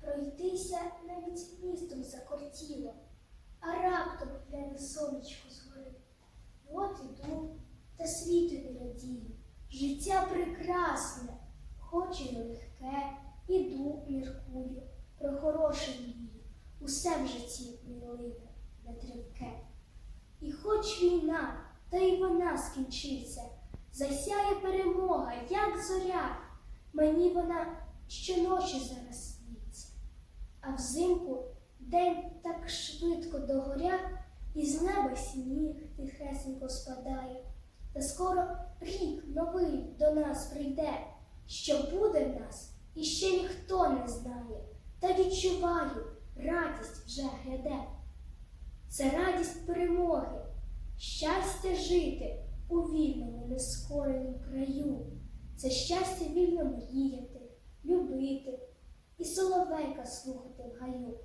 пройтися навіть містом закортіло, а раптом гляне сонечко згори. От іду та світові радію. Життя прекрасне, хоч і легке, іду, міркую, про хороше мрію, усе в житті мілине, нетривке. І хоч війна, та й вона скінчиться, засяє перемога, як зоря, мені вона щоночі зараз взимку день так швидко догоря, і з неба сніг тихесенько спадає. Та скоро рік новий до нас прийде, що буде в нас, і ще ніхто не знає, та відчуваю, радість вже гряде. Це радість перемоги, щастя жити у вільному, нескореному краю. Це щастя вільно мріяти, любити і соловейка слухати в гаю.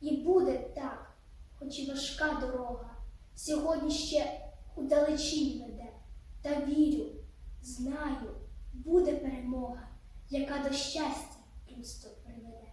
І буде так, хоч і важка дорога, сьогодні ще удалечінь веде, та вірю, знаю, буде перемога, яка до щастя просто приведе.